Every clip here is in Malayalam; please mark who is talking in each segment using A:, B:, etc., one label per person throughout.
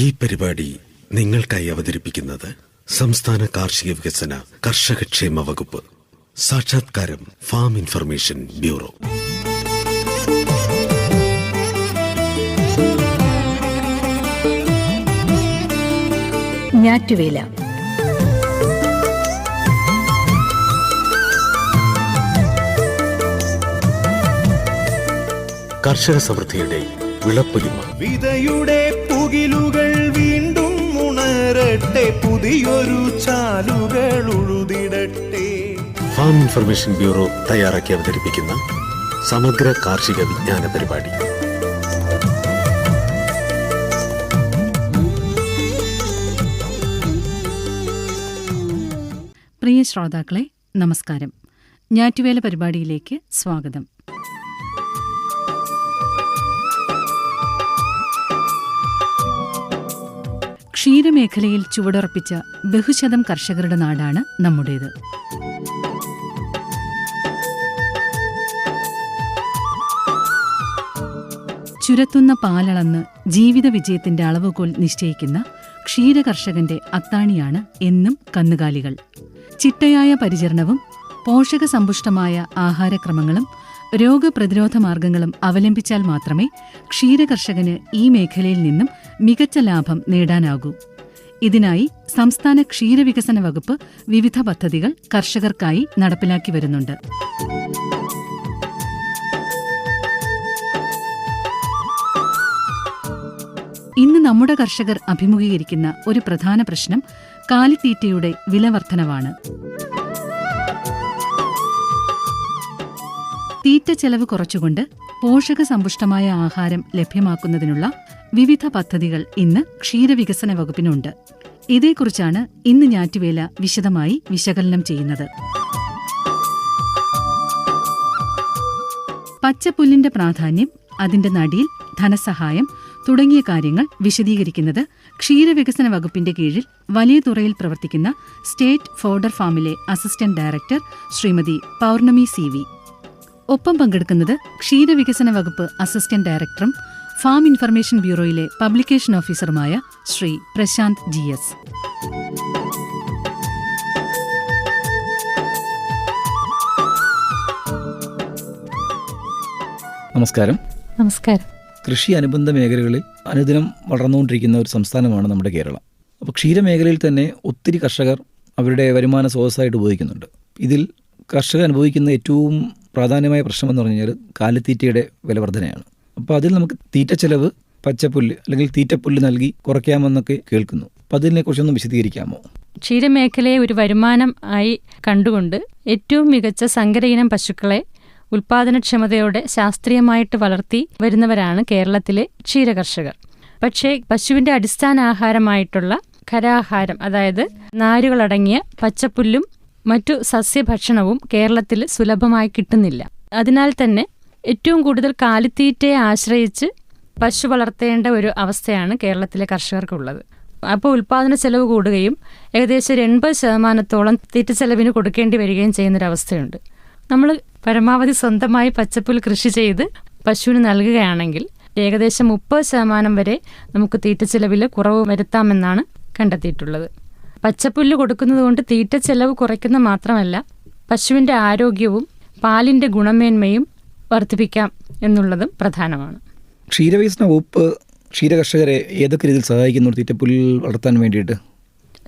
A: ഈ പരിപാടി നിങ്ങൾക്കായി അവതരിപ്പിക്കുന്നത് സംസ്ഥാന കാർഷിക വികസന കർഷകക്ഷേമ വകുപ്പ്. സാക്ഷാത്കാരം ഫാം ഇൻഫർമേഷൻ ബ്യൂറോ.
B: ഞാറ്റുവേല.
A: കർഷക സമൃദ്ധിയുടെ വിളപ്പൊലിമ.
C: വിതയുടെ പുകിലുകൾ വീണ്ടും ഉണരട്ടെ പുതിയൊരു ചാലുകൾ ഉഴുതിടട്ടെ.
A: ഫാം ഇൻഫർമേഷൻ ബ്യൂറോ തയ്യാറാക്കി അവതരിപ്പിക്കുന്ന സമഗ്ര കാർഷിക വിജ്ഞാന പരിപാടി.
B: പ്രിയ ശ്രോതാക്കളെ നമസ്കാരം. ഞാറ്റുവേല പരിപാടിയിലേക്ക് സ്വാഗതം. ക്ഷീരമേഖലയിൽ ചുവടുറപ്പിച്ച ബഹുശതം കർഷകരുടെ നാടാണ് നമ്മുടേത്. ചുരത്തുന്ന പാലളന്ന് ജീവിത വിജയത്തിന്റെ അളവുകോൽ നിശ്ചയിക്കുന്ന ക്ഷീരകർഷകന്റെ അത്താണിയാണ് എന്നും കന്നുകാലികൾ. ചിട്ടയായ പരിചരണവും പോഷകസമ്പുഷ്ടമായ ആഹാരക്രമങ്ങളും രോഗപ്രതിരോധ മാർഗങ്ങളും അവലംബിച്ചാൽ മാത്രമേ ക്ഷീരകർഷകന് ഈ മേഖലയിൽ നിന്നും മികച്ച ലാഭം നേടാനാകൂ. ഇതിനായി സംസ്ഥാന ക്ഷീരവികസന വകുപ്പ് വിവിധ പദ്ധതികൾ കർഷകർക്കായി നടപ്പിലാക്കി വരുന്നുണ്ട്. ഇന്ന് നമ്മുടെ കർഷകർ അഭിമുഖീകരിക്കുന്ന ഒരു പ്രധാന പ്രശ്നം കാലിത്തീറ്റയുടെ വിലവർധനവാണ് തീറ്റ ചെലവ് കുറച്ചുകൊണ്ട് പോഷകസമ്പുഷ്ടമായ ആഹാരം ലഭ്യമാക്കുന്നതിനുള്ള വിവിധ പദ്ധതികൾ ഇന്ന് ക്ഷീരവികസന വകുപ്പിനുണ്ട്. ഇതേക്കുറിച്ചാണ് ഇന്ന് ഞാറ്റുവേല വിശദമായി വിശകലനം ചെയ്യുന്നത്. പച്ചപ്പുല്ലിന്റെ പ്രാധാന്യം അതിന്റെ നടിയിൽ ധനസഹായം തുടങ്ങിയ കാര്യങ്ങൾ വിശദീകരിക്കുന്നത് ക്ഷീരവികസന വകുപ്പിന്റെ കീഴിൽ വലിയ തുറയിൽ പ്രവർത്തിക്കുന്ന സ്റ്റേറ്റ് ഫോഡർ ഫാമിലെ assistant director Srimathi Pournami C ഒപ്പം പങ്കെടുക്കുന്നത് ക്ഷീരവികസന വകുപ്പ് അസിസ്റ്റന്റ് ഡയറക്ടറും ഫാം ഇൻഫർമേഷൻ ബ്യൂറോയിലെ പബ്ലിക്കേഷൻ ഓഫീസറുമായ ശ്രീ പ്രശാന്ത് ജി എസ്.
D: നമസ്കാരം.
E: നമസ്കാരം.
D: കൃഷി അനുബന്ധ മേഖലകളിൽ അനുദിനം വളർന്നുകൊണ്ടിരിക്കുന്ന ഒരു സംസ്ഥാനമാണ് നമ്മുടെ കേരളം. അപ്പോൾ ക്ഷീരമേഖലയിൽ തന്നെ ഒത്തിരി കർഷകർ അവരുടെ വരുമാന സ്രോതസ്സായിട്ട് ഉപയോഗിക്കുന്നുണ്ട്. ഇതിൽ കർഷകർ അനുഭവിക്കുന്ന ഏറ്റവും പ്രാധാന്യമായ പ്രശ്നമെന്ന് പറഞ്ഞു കഴിഞ്ഞാൽ കാലിത്തീറ്റയുടെ വിലവർധനയാണ് അപ്പോൾ അതിൽ നമുക്ക് തീറ്റ ചെലവ് പച്ചപ്പുല്ല് അല്ലെങ്കിൽ തീറ്റപ്പുല്ല് നൽകി കുറയ്ക്കാമെന്നൊക്കെ കേൾക്കുന്നു. അപ്പം അതിനെക്കുറിച്ചൊന്ന് വിശദീകരിക്കാമോ?
E: ക്ഷീരമേഖലയെ ഒരു വരുമാനം ആയി കണ്ടുകൊണ്ട് ഏറ്റവും മികച്ച സങ്കര ഇനം പശുക്കളെ ഉൽപാദനക്ഷമതയോടെ ശാസ്ത്രീയമായിട്ട് വളർത്തി വരുന്നവരാണ് കേരളത്തിലെ ക്ഷീരകർഷകർ. പക്ഷേ പശുവിന്റെ അടിസ്ഥാന ആഹാരമായിട്ടുള്ള ഖരാഹാരം അതായത് നാരുകളടങ്ങിയ പച്ചപ്പുല്ലും മറ്റു സസ്യഭക്ഷണവും കേരളത്തിൽ സുലഭമായി കിട്ടുന്നില്ല. അതിനാൽ തന്നെ ഏറ്റവും കൂടുതൽ കാലിത്തീറ്റയെ ആശ്രയിച്ച് പശു വളർത്തേണ്ട ഒരു അവസ്ഥയാണ് കേരളത്തിലെ കർഷകർക്കുള്ളത്. അപ്പോൾ ഉൽപാദന ചെലവ് കൂടുകയും ഏകദേശം ഒരു എൺപത് ശതമാനത്തോളം തീറ്റ ചെലവിന് കൊടുക്കേണ്ടി വരികയും ചെയ്യുന്നൊരവസ്ഥയുണ്ട്. നമ്മൾ പരമാവധി സ്വന്തമായി പച്ചപ്പുൽ കൃഷി ചെയ്ത് പശുവിന് നൽകുകയാണെങ്കിൽ ഏകദേശം മുപ്പത് ശതമാനം വരെ നമുക്ക് തീറ്റ ചെലവിൽ കുറവ് വരുത്താമെന്നാണ് കണ്ടെത്തിയിട്ടുള്ളത്. പച്ചപ്പുല്ല് കൊടുക്കുന്നത് കൊണ്ട് തീറ്റ ചെലവ് കുറയ്ക്കുന്ന മാത്രമല്ല പശുവിന്റെ ആരോഗ്യവും പാലിന്റെ ഗുണമേന്മയും വർദ്ധിപ്പിക്കാം എന്നുള്ളതും പ്രധാനമാണ്.
D: ക്ഷീരവികസന വകുപ്പ് ക്ഷീരകർഷകരെ ഏതൊക്കെ രീതിയിൽ സഹായിക്കുന്നു? തീറ്റപ്പുല്ല് വളർത്താൻ വേണ്ടിയിട്ട്.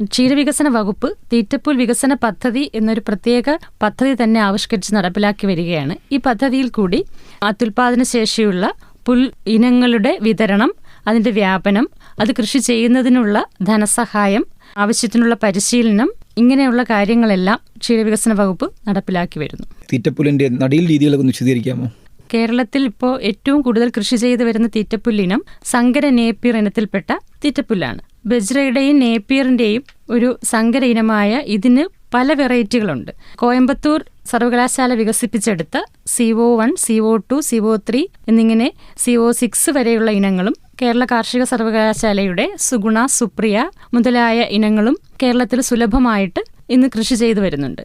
E: ക്ഷീരവികസന വകുപ്പ് തീറ്റപ്പുൽ വികസന പദ്ധതി എന്നൊരു പ്രത്യേക പദ്ധതി തന്നെ ആവിഷ്കരിച്ച് നടപ്പിലാക്കി വരികയാണ്. ഈ പദ്ധതിയിൽ കൂടി അത്യുൽപാദന ശേഷിയുള്ള പുൽ ഇനങ്ങളുടെ വിതരണം അതിന്റെ വ്യാപനം അത് കൃഷി ചെയ്യുന്നതിനുള്ള ധനസഹായം ആവശ്യത്തിനുള്ള പരിശീലനം ഇങ്ങനെയുള്ള കാര്യങ്ങളെല്ലാം ക്ഷീരവികസന വകുപ്പ് നടപ്പിലാക്കി വരുന്നു.
D: തീറ്റപ്പുലിന്റെ നടിയിൽ രീതികളൊക്കെ ഒന്ന് വിശദീകരിക്കാമോ?
E: കേരളത്തിൽ ഇപ്പോൾ ഏറ്റവും കൂടുതൽ കൃഷി ചെയ്തു വരുന്ന തീറ്റപ്പുല്ലിനം സങ്കര നേപ്പിയർ ഇനത്തിൽപ്പെട്ട തീറ്റപ്പുല്ലാണ്. ബജ്രയുടെയും നേപ്പിയറിന്റെയും ഒരു സങ്കര ഇനമായ ഇതിന് പല വെറൈറ്റികളുണ്ട്. കോയമ്പത്തൂർ സർവകലാശാല വികസിപ്പിച്ചെടുത്ത C O one C O two C O three എന്നിങ്ങനെ സി ഒ സിക്സ് വരെയുള്ള ഇനങ്ങളും കേരള കാർഷിക സർവകലാശാലയുടെ സുഗുണ സുപ്രിയ മുതലായ ഇനങ്ങളും കേരളത്തിൽ സുലഭമായിട്ട് ഇന്ന് കൃഷി ചെയ്തു വരുന്നുണ്ട്.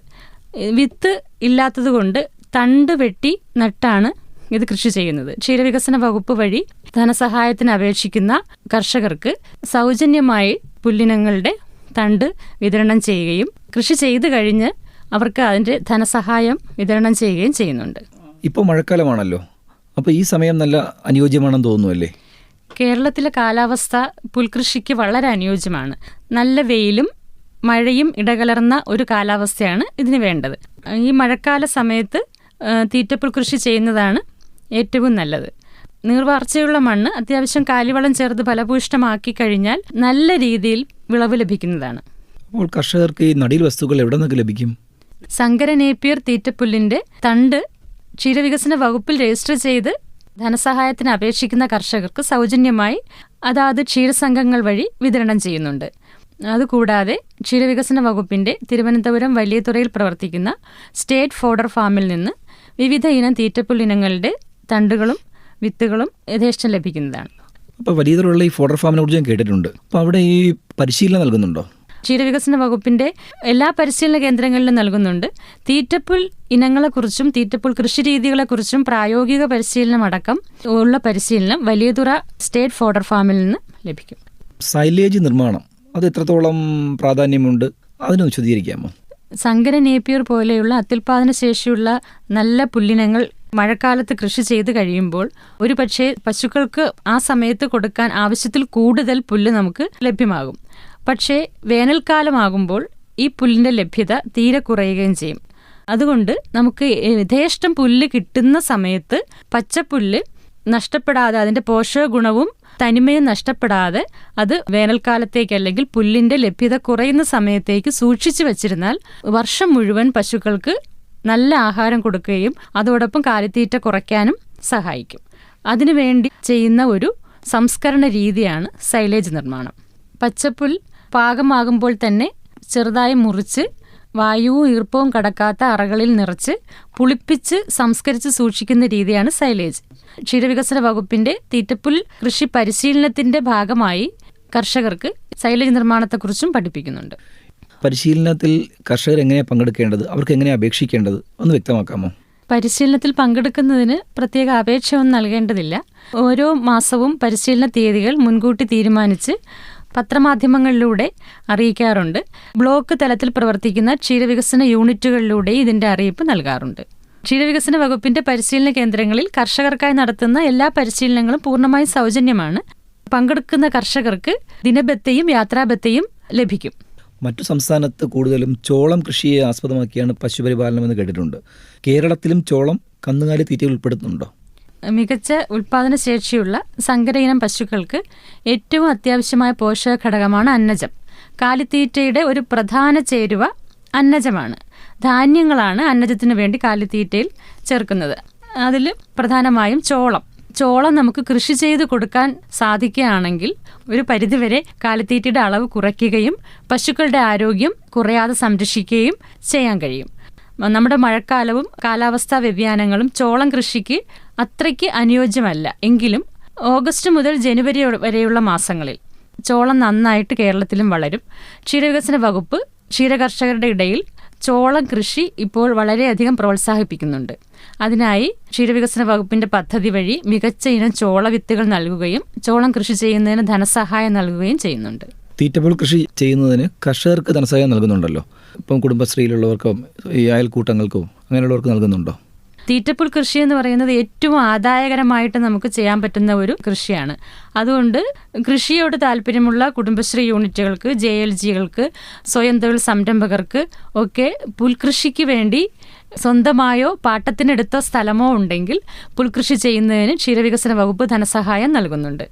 E: വിത്ത് ഇല്ലാത്തതുകൊണ്ട് തണ്ട് വെട്ടി നട്ടാണ് ഇത് കൃഷി ചെയ്യുന്നത്. ക്ഷീരവികസന വകുപ്പ് വഴി ധനസഹായത്തിന് അപേക്ഷിക്കുന്ന കർഷകർക്ക് സൗജന്യമായി പുല്ലിനങ്ങളുടെ തണ്ട് വിതരണം ചെയ്യുകയും കൃഷി ചെയ്തു കഴിഞ്ഞ് അവർക്ക് അതിന്റെ ധനസഹായം വിതരണം ചെയ്യുകയും ചെയ്യുന്നുണ്ട്.
D: ഇപ്പോൾ മഴക്കാലമാണല്ലോ. അപ്പോൾ ഈ സമയം നല്ല അനുയോജ്യമാണെന്ന് തോന്നുന്നു അല്ലേ?
E: കേരളത്തിലെ കാലാവസ്ഥ പുൽകൃഷിക്ക് വളരെ അനുയോജ്യമാണ്. നല്ല വെയിലും മഴയും ഇടകലർന്ന ഒരു കാലാവസ്ഥയാണ് ഇതിന് വേണ്ടത്. ഈ മഴക്കാല സമയത്ത് തീറ്റപ്പുൽ കൃഷി ചെയ്യുന്നതാണ് ഏറ്റവും നല്ലത്. നീർവാർച്ചയുള്ള മണ്ണ് അത്യാവശ്യം കാലിവളം ചേർത്ത് ഫലഭൂഷ്ടമാക്കി കഴിഞ്ഞാൽ നല്ല രീതിയിൽ വിളവ് ലഭിക്കുന്നതാണ്.
D: അപ്പോൾ കർഷകർക്ക് ഈ നടീൽ വസ്തുക്കൾ എവിടെ നിന്നൊക്കെ ലഭിക്കും?
E: സങ്കര നേപ്പിയർ തീറ്റപ്പുല്ലിന്റെ തണ്ട് ക്ഷീരവികസന വകുപ്പിൽ രജിസ്റ്റർ ചെയ്ത് ധനസഹായത്തിന് അപേക്ഷിക്കുന്ന കർഷകർക്ക് സൗജന്യമായി അതാത് ക്ഷീരസംഘങ്ങൾ വഴി വിതരണം ചെയ്യുന്നുണ്ട്. അതുകൂടാതെ ക്ഷീരവികസന വകുപ്പിന്റെ തിരുവനന്തപുരം വലിയതുറയിൽ പ്രവർത്തിക്കുന്ന സ്റ്റേറ്റ് ഫോഡർ ഫാമിൽ നിന്ന് വിവിധ ഇനം തീറ്റപ്പുല്ലിനങ്ങളുടെ തണ്ടുകളും വിത്തുകളും യഥേഷ്ടം ലഭിക്കുന്നതാണ്.
D: അപ്പോൾ വലിയ തോതിലുള്ള ഈ ഫോഡർ ഫാമിനെ കുറിച്ച് ഞാൻ കേട്ടിട്ടുണ്ട്. അപ്പോൾ അവിടെ ഈ പരിശീലനം നൽകുന്നുണ്ടോ?
E: ക്ഷീരവികസന വകുപ്പിന്റെ എല്ലാ പരിശീലന കേന്ദ്രങ്ങളിലും നൽകുന്നുണ്ട്. തീറ്റപ്പുൽ ഇനങ്ങളെക്കുറിച്ചും തീറ്റപ്പുൽ കൃഷി രീതികളെക്കുറിച്ചും പ്രായോഗിക പരിശീലനം അടക്കം ഉള്ള പരിശീലനം വലിയതുറ സ്റ്റേറ്റ് ഫോഡർ ഫാമിൽ നിന്ന് ലഭിക്കും.
D: സൈലേജ് നിർമ്മാണം അത് എത്രത്തോളം പ്രാധാന്യമുണ്ട്? അതിനെ വിശദീകരിക്കാമോ?
E: സങ്കര നേപ്പിയർ പോലെയുള്ള അത്യുൽപാദന ശേഷിയുള്ള നല്ല പുല്ലിനങ്ങൾ മഴക്കാലത്ത് കൃഷി ചെയ്ത് കഴിയുമ്പോൾ ഒരു പക്ഷേ പശുക്കൾക്ക് ആ സമയത്ത് കൊടുക്കാൻ ആവശ്യത്തിൽ കൂടുതൽ പുല്ല് നമുക്ക് ലഭ്യമാകും. പക്ഷേ വേനൽക്കാലമാകുമ്പോൾ ഈ പുല്ലിന്റെ ലഭ്യത തീരെ കുറയുകയും ചെയ്യും. അതുകൊണ്ട് നമുക്ക് യഥേഷ്ടം പുല്ല് കിട്ടുന്ന സമയത്ത് പച്ചപ്പുല്ല് നഷ്ടപ്പെടാതെ അതിന്റെ പോഷക ഗുണവും തനിമയും നഷ്ടപ്പെടാതെ അത് വേനൽക്കാലത്തേക്ക് അല്ലെങ്കിൽ പുല്ലിന്റെ ലഭ്യത കുറയുന്ന സമയത്തേക്ക് സൂക്ഷിച്ചു വച്ചിരുന്നാൽ വർഷം മുഴുവൻ പശുക്കൾക്ക് നല്ല ആഹാരം കൊടുക്കുകയും അതോടൊപ്പം കാലിത്തീറ്റ കുറയ്ക്കാനും സഹായിക്കും. അതിനുവേണ്ടി ചെയ്യുന്ന ഒരു സംസ്കരണ രീതിയാണ് സൈലേജ് നിർമ്മാണം. പച്ചപ്പുൽ പാകമാകുമ്പോൾ തന്നെ ചെറുതായി മുറിച്ച് വായുവും ഈർപ്പവും കടക്കാത്ത അറകളിൽ നിറച്ച് പുളിപ്പിച്ച് സംസ്കരിച്ച് സൂക്ഷിക്കുന്ന രീതിയാണ് സൈലേജ്. ക്ഷീരവികസന വകുപ്പിന്റെ തീറ്റപ്പുൽ കൃഷി പരിശീലനത്തിന്റെ ഭാഗമായി കർഷകർക്ക് സൈലേജ് നിർമ്മാണത്തെക്കുറിച്ചും പഠിപ്പിക്കുന്നുണ്ട്.
D: പരിശീലനത്തിൽ കർഷകർ എങ്ങനെ പങ്കെടുക്കേണ്ടത്? അവർക്ക് എങ്ങനെ അപേക്ഷിക്കേണ്ടത്? ഒന്ന് വ്യക്തമാക്കാമോ?
E: പരിശീലനത്തിൽ പങ്കെടുക്കുന്നതിന് പ്രത്യേക അപേക്ഷയൊന്നും നൽകേണ്ടതില്ല. ഓരോ മാസവും പരിശീലന തീയതികൾ മുൻകൂട്ടി തീരുമാനിച്ച് പത്രമാധ്യമങ്ങളിലൂടെ അറിയിക്കാറുണ്ട്. ബ്ലോക്ക് തലത്തിൽ പ്രവർത്തിക്കുന്ന ക്ഷീരവികസന യൂണിറ്റുകളിലൂടെ ഇതിന്റെ അറിയിപ്പ് നൽകാറുണ്ട്. ക്ഷീരവികസന വകുപ്പിന്റെ പരിശീലന കേന്ദ്രങ്ങളിൽ കർഷകർക്കായി നടത്തുന്ന എല്ലാ പരിശീലനങ്ങളും പൂർണമായും സൗജന്യമാണ്. പങ്കെടുക്കുന്ന കർഷകർക്ക് ദിനബത്തയും യാത്രാബത്തയും ലഭിക്കും.
D: മറ്റു സംസ്ഥാനത്ത് കൂടുതലും ചോളം കൃഷിയെ ആസ്പദമാക്കിയാണ് പശുപരിപാലനം എന്ന് കേട്ടിട്ടുണ്ട്. കേരളത്തിലും ചോളം കന്നുകാലി തീറ്റയിൽ ഉൾപ്പെടുത്തുന്നുണ്ടോ?
E: മികച്ച ഉൽപാദന ശേഷിയുള്ള സങ്കര ഇനം പശുക്കൾക്ക് ഏറ്റവും അത്യാവശ്യമായ പോഷക ഘടകമാണ് അന്നജം. കാലിത്തീറ്റയുടെ ഒരു പ്രധാന ചേരുവ അന്നജമാണ്. ധാന്യങ്ങളാണ് അന്നജത്തിന് വേണ്ടി കാലിത്തീറ്റയിൽ ചേർക്കുന്നത്. അതിൽ പ്രധാനമായും ചോളം. ചോളം നമുക്ക് കൃഷി ചെയ്ത് കൊടുക്കാൻ സാധിക്കുകയാണെങ്കിൽ ഒരു പരിധിവരെ കാലിത്തീറ്റയുടെ അളവ് കുറയ്ക്കുകയും പശുക്കളുടെ ആരോഗ്യം കുറയാതെ സംരക്ഷിക്കുകയും ചെയ്യാൻ കഴിയും. നമ്മുടെ മഴക്കാലവും കാലാവസ്ഥാ വ്യതിയാനങ്ങളും ചോളം കൃഷിക്ക് അത്രയ്ക്ക് അനുയോജ്യമല്ല. എങ്കിലും ഓഗസ്റ്റ് മുതൽ ജനുവരി വരെയുള്ള മാസങ്ങളിൽ ചോളം നന്നായിട്ട് കേരളത്തിലും വളരും. ക്ഷീരവികസന വകുപ്പ് ക്ഷീരകർഷകരുടെ ഇടയിൽ ചോളം കൃഷി ഇപ്പോൾ വളരെയധികം പ്രോത്സാഹിപ്പിക്കുന്നുണ്ട്. അതിനായി ക്ഷീരവികസന വകുപ്പിന്റെ പദ്ധതി വഴി മികച്ച ഇനം ചോള വിത്തുകൾ നൽകുകയും ചോളം കൃഷി ചെയ്യുന്നതിന് ധനസഹായം നൽകുകയും ചെയ്യുന്നുണ്ട്.
D: തീറ്റപ്പുൾ കൃഷി ചെയ്യുന്നതിന് കർഷകർക്ക് ധനസഹായം നൽകുന്നുണ്ടല്ലോ. ഇപ്പം കുടുംബശ്രീയിലുള്ളവർക്കും ഈ അയൽക്കൂട്ടങ്ങൾക്കും അങ്ങനെയുള്ളവർക്ക് നൽകുന്നുണ്ടോ?
E: തീറ്റപ്പുൽ കൃഷി എന്ന് പറയുന്നത് ഏറ്റവും ആദായകരമായിട്ട് നമുക്ക് ചെയ്യാൻ പറ്റുന്ന ഒരു കൃഷിയാണ്. അതുകൊണ്ട് കൃഷിയോട് താല്പര്യമുള്ള കുടുംബശ്രീ യൂണിറ്റുകൾക്ക് ജെ എൽ ജികൾക്ക് സ്വയം തൊഴിൽ സംരംഭകർക്ക് ഒക്കെ പുൽകൃഷിക്ക് വേണ്ടി സ്വന്തമായോ പാട്ടത്തിനെടുത്ത സ്ഥലമോ ഉണ്ടെങ്കിൽ പുൽകൃഷി ചെയ്യുന്നതിന് ക്ഷീരവികസന വകുപ്പ് ധനസഹായം നൽകുന്നുണ്ട്.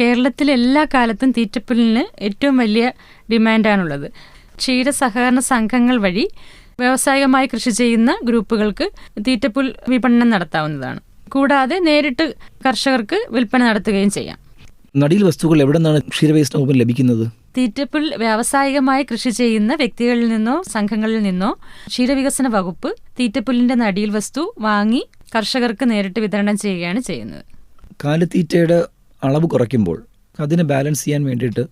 E: കേരളത്തിൽ എല്ലാ കാലത്തും തീറ്റപ്പുലിന് ഏറ്റവും വലിയ ഡിമാൻഡാണുള്ളത്. ക്ഷീര സഹകരണ സംഘങ്ങൾ വഴി വ്യാവസായികമായി കൃഷി ചെയ്യുന്ന ഗ്രൂപ്പുകൾക്ക് തീറ്റപ്പുൽ വിപണനം നടത്താവുന്നതാണ്. കൂടാതെ നേരിട്ട് കർഷകർക്ക് വിൽപ്പന നടത്തുകയും ചെയ്യാം.
D: നടീൽ വസ്തുക്കൾ എവിടെ നിന്നാണ് ലഭിക്കുന്നത്?
E: തീറ്റപ്പുൽ വ്യാവസായികമായി കൃഷി ചെയ്യുന്ന വ്യക്തികളിൽ നിന്നോ സംഘങ്ങളിൽ നിന്നോ ക്ഷീരവികസന വകുപ്പ് തീറ്റപ്പുല്ലിന്റെ നടിയിൽ വസ്തു വാങ്ങി കർഷകർക്ക് നേരിട്ട് വിതരണം ചെയ്യുകയാണ് ചെയ്യുന്നത്.
D: കാലിത്തീറ്റയുടെ അളവ് കുറയ്ക്കുമ്പോൾ അതിനെ ബാലൻസ് ചെയ്യാൻ വേണ്ടിയിട്ട്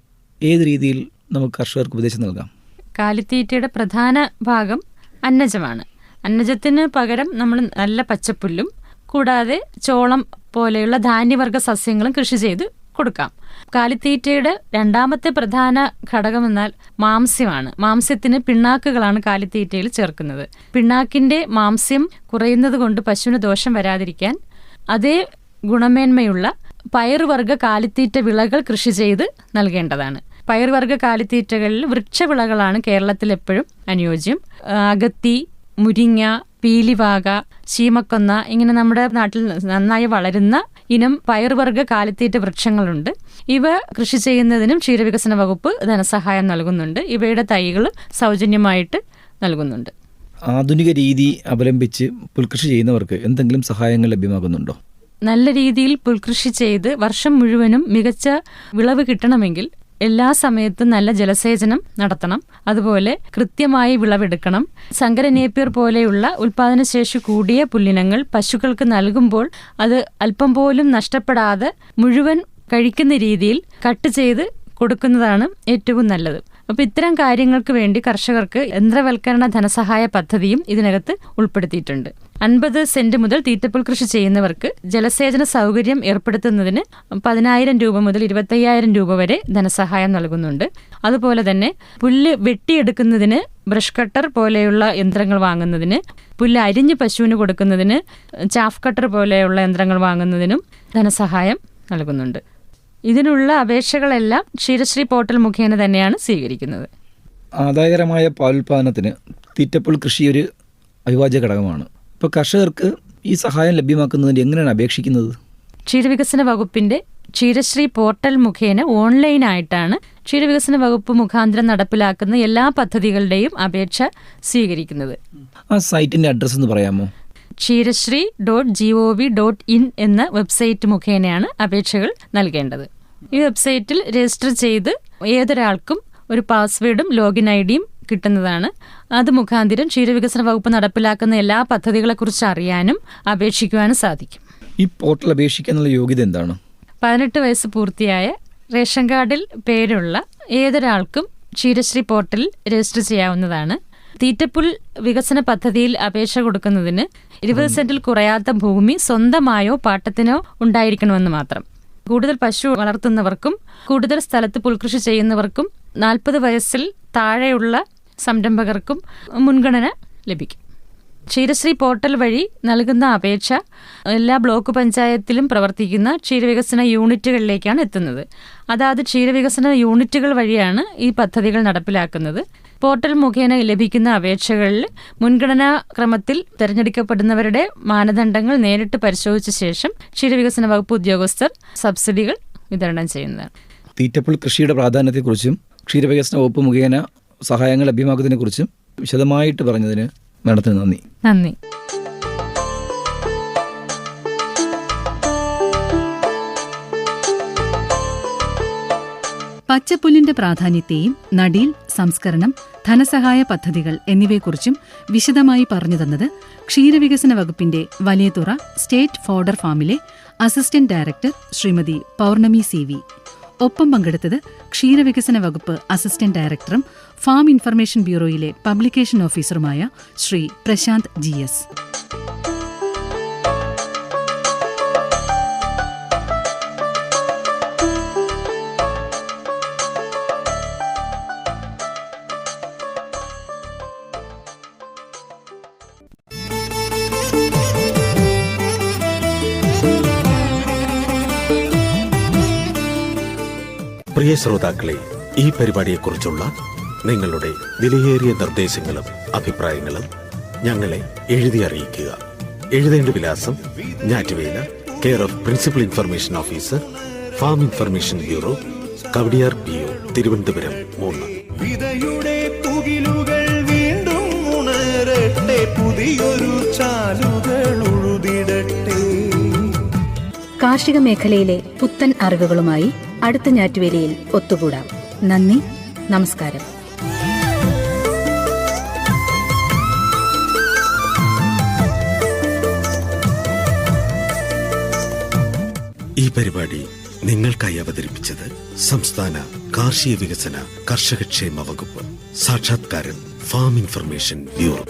D: ഏത് രീതിയിൽ നമുക്ക് കർഷകർക്ക് ഉപദേശം നൽകാം?
E: കാലിത്തീറ്റയുടെ പ്രധാന ഭാഗം അന്നജമാണ്. അന്നജത്തിന് പകരം നമ്മൾ നല്ല പച്ചപ്പുല്ലും കൂടാതെ ചോളം പോലെയുള്ള ധാന്യവർഗ സസ്യങ്ങളും കൃഷി ചെയ്ത് കൊടുക്കാം. കാലിത്തീറ്റയുടെ രണ്ടാമത്തെ പ്രധാന ഘടകം എന്നാൽ മാംസ്യമാണ്. മാംസ്യത്തിന് പിണ്ണാക്കുകളാണ് കാലിത്തീറ്റയിൽ ചേർക്കുന്നത്. പിണ്ണാക്കിന്റെ മാംസ്യം കുറയുന്നത് കൊണ്ട് പശുവിന് ദോഷം വരാതിരിക്കാൻ അതേ ഗുണമേന്മയുള്ള പയറുവർഗ കാലിത്തീറ്റ വിളകൾ കൃഷി ചെയ്ത് നൽകേണ്ടതാണ്. പയറുവർഗ കാലിത്തീറ്റകളിൽ വൃക്ഷവിളകളാണ് കേരളത്തിൽ എപ്പോഴും അനുയോജ്യം അകത്തി മുരിങ്ങ പീലിവാക ചീമക്കൊന്ന ഇങ്ങനെ നമ്മുടെ നാട്ടിൽ നന്നായി വളരുന്ന ഇനം പയർവർഗ കാലിത്തീറ്റ വൃക്ഷങ്ങളുണ്ട്. ഇവ കൃഷി ചെയ്യുന്നതിനും ക്ഷീരവികസന വകുപ്പ് ധനസഹായം നൽകുന്നുണ്ട്. ഇവയുടെ തൈകൾ സൗജന്യമായിട്ട് നൽകുന്നുണ്ട്.
D: ആധുനിക രീതി അവലംബിച്ച് പുൽകൃഷി ചെയ്യുന്നവർക്ക് എന്തെങ്കിലും സഹായങ്ങൾ ലഭ്യമാകുന്നുണ്ടോ?
E: നല്ല രീതിയിൽ പുൽകൃഷി ചെയ്ത് വർഷം മുഴുവനും മികച്ച വിളവ് കിട്ടണമെങ്കിൽ എല്ലാ സമയത്തും നല്ല ജലസേചനം നടത്തണം. അതുപോലെ കൃത്യമായി വിളവെടുക്കണം. സങ്കരനേപ്പിയർ പോലെയുള്ള ഉൽപാദനശേഷി കൂടിയ പുല്ലിനങ്ങൾ പശുക്കൾക്ക് നൽകുമ്പോൾ അത് അല്പം പോലും നഷ്ടപ്പെടാതെ മുഴുവൻ കഴിക്കുന്ന രീതിയിൽ കട്ട് ചെയ്ത് കൊടുക്കുന്നതാണ് ഏറ്റവും നല്ലത്. അപ്പോൾ ഇത്തരം കാര്യങ്ങൾക്ക് വേണ്ടി കർഷകർക്ക് യന്ത്രവൽക്കരണ ധനസഹായ പദ്ധതിയും ഇതിനകത്ത് ഉൾപ്പെടുത്തിയിട്ടുണ്ട്. അൻപത് സെന്റ് മുതൽ തീറ്റപ്പുൽ കൃഷി ചെയ്യുന്നവർക്ക് ജലസേചന സൗകര്യം ഏർപ്പെടുത്തുന്നതിന് പതിനായിരം രൂപ മുതൽ ഇരുപത്തയ്യായിരം രൂപ വരെ ധനസഹായം നൽകുന്നുണ്ട്. അതുപോലെ തന്നെ പുല്ല് വെട്ടിയെടുക്കുന്നതിന് ബ്രഷ് കട്ടർ പോലെയുള്ള യന്ത്രങ്ങൾ വാങ്ങുന്നതിന് പുല്ല് അരിഞ്ഞ് പശുവിന് കൊടുക്കുന്നതിന് ചാഫ് കട്ടർ പോലെയുള്ള യന്ത്രങ്ങൾ വാങ്ങുന്നതിനും ധനസഹായം നൽകുന്നുണ്ട്. ഇതിനുള്ള അപേക്ഷകളെല്ലാം ക്ഷീരശ്രീ പോർട്ടൽ മുഖേന തന്നെയാണ് സ്വീകരിക്കുന്നത്.
D: ആദായകരമായ പാലുൽപാദനത്തിന് തീറ്റപ്പുൽ കൃഷി ഒരു അവിഭാജ്യ ഘടകമാണ്. ഇപ്പോൾ കർഷകർക്ക് ഈ സഹായം ലഭ്യമാക്കുന്നതിന് എങ്ങനെയാണ് അപേക്ഷിക്കുന്നത്?
E: ക്ഷീരവികസന വകുപ്പിന്റെ ക്ഷീരശ്രീ പോർട്ടൽ മുഖേന ഓൺലൈനായിട്ടാണ് ക്ഷീരവികസന വകുപ്പ് മുഖാന്തരം നടപ്പിലാക്കുന്ന എല്ലാ പദ്ധതികളുടെയും അപേക്ഷ സ്വീകരിക്കുന്നത്.
D: ആ സൈറ്റിന്റെ അഡ്രസ്സ് എന്ന് പറയാമോ?
E: Ksheerasree dot G O V dot in എന്ന വെബ്സൈറ്റ് മുഖേനയാണ് അപേക്ഷകൾ നൽകേണ്ടത്. ഈ വെബ്സൈറ്റിൽ രജിസ്റ്റർ ചെയ്ത് ഏതൊരാൾക്കും ഒരു പാസ്വേഡും ലോഗിൻ ഐ ഡിയും കിട്ടുന്നതാണ്. അത് മുഖാന്തിരം ക്ഷീരവികസന വകുപ്പ് നടപ്പിലാക്കുന്ന എല്ലാ പദ്ധതികളെക്കുറിച്ച് അറിയാനും അപേക്ഷിക്കുവാനും സാധിക്കും.
D: ഈ പോർട്ടൽ അപേക്ഷിക്കാനുള്ള യോഗ്യത എന്താണ്?
E: പതിനെട്ട് വയസ്സ് പൂർത്തിയായ റേഷൻ കാർഡിൽ പേരുള്ള ഏതൊരാൾക്കും ക്ഷീരശ്രീ പോർട്ടലിൽ രജിസ്റ്റർ ചെയ്യാവുന്നതാണ്. തീറ്റപ്പുൽ വികസന പദ്ധതിയിൽ അപേക്ഷ കൊടുക്കുന്നതിന് ഇരുപത് സെന്റിൽ കുറയാത്ത ഭൂമി സ്വന്തമായോ പാട്ടത്തിനോ ഉണ്ടായിരിക്കണമെന്ന് മാത്രം. കൂടുതൽ പശു വളർത്തുന്നവർക്കും കൂടുതൽ സ്ഥലത്ത് പുൽകൃഷി ചെയ്യുന്നവർക്കും നാൽപ്പത് വയസ്സിൽ താഴെയുള്ള സംരംഭകർക്കും മുൻഗണന ലഭിക്കും. ക്ഷീരശ്രീ പോർട്ടൽ വഴി നൽകുന്ന അപേക്ഷ എല്ലാ ബ്ലോക്ക് പഞ്ചായത്തിലും പ്രവർത്തിക്കുന്ന ക്ഷീരവികസന യൂണിറ്റുകളിലേക്കാണ് എത്തുന്നത്. അതാത് ക്ഷീരവികസന യൂണിറ്റുകൾ വഴിയാണ് ഈ പദ്ധതികൾ നടപ്പിലാക്കുന്നത്. പോർട്ടൽ മുഖേന ലഭിക്കുന്ന അപേക്ഷകളിൽ മുൻഗണനാ ക്രമത്തിൽ തിരഞ്ഞെടുക്കപ്പെടുന്നവരുടെ മാനദണ്ഡങ്ങൾ നേരിട്ട് പരിശോധിച്ച ശേഷം ക്ഷീരവികസന വകുപ്പ് ഉദ്യോഗസ്ഥർ സബ്സിഡികൾ വിതരണം ചെയ്യുന്നതാണ്.
D: തീറ്റപ്പുൾ കൃഷിയുടെ പ്രാധാന്യത്തെക്കുറിച്ചും ക്ഷീരവികസന വകുപ്പ് മുഖേന സഹായങ്ങൾ ലഭ്യമാക്കുന്നതിനെക്കുറിച്ചും വിശദമായിട്ട് പറഞ്ഞതിന് മാഡത്തിന് നന്ദി.
E: നന്ദി.
B: പച്ചപ്പുല്ലിന്റെ പ്രാധാന്യത്തെയും നടീൽ സംസ്കരണം ധനസഹായ പദ്ധതികൾ എന്നിവയെക്കുറിച്ചും വിശദമായി പറഞ്ഞു തന്നത് ക്ഷീരവികസന വകുപ്പിന്റെ വലിയതുറ സ്റ്റേറ്റ് ഫോഡർ ഫാമിലെ assistant director Srimathi Pournami C ഒപ്പം പങ്കെടുത്തത് ക്ഷീരവികസന വകുപ്പ് അസിസ്റ്റന്റ് ഡയറക്ടറും ഫാം ഇൻഫർമേഷൻ ബ്യൂറോയിലെ പബ്ലിക്കേഷൻ ഓഫീസറുമായ ശ്രീ പ്രശാന്ത് ജി എസ്.
A: പ്രിയ ശ്രോതാക്കളെ ഈ പരിപാടിയെക്കുറിച്ചുള്ള നിങ്ങളുടെ വിലയേറിയ നിർദ്ദേശങ്ങളും അഭിപ്രായങ്ങളും ഞങ്ങളെ എഴുതി അറിയിക്കുക. എഴുതേണ്ട വിലാസം Njattuvela care of principal information officer farm information bureau Kowdiar P O Thiruvananthapuram മൂന്ന്.
C: വിതയുടെ പുകിലുകൾ വീണ്ടും ഉണരട്ടെ പുതിയൊരു ചാലുകൾ ഉഴുതിടട്ടെ.
F: കാർഷിക മേഖലയിലെ പുത്തൻ അറിവുകളുമായി അടുത്ത ഞാറ്റുവേലയിൽ ഒത്തുകൂടാം. നന്ദി നമസ്കാരം.
A: ഈ പരിപാടി നിങ്ങൾക്കായി അവതരിപ്പിച്ചത് സംസ്ഥാന കാർഷിക വികസന കർഷകക്ഷേമ വകുപ്പ്. സാക്ഷാത്കാരം ഫാം ഇൻഫർമേഷൻ ബ്യൂറോ.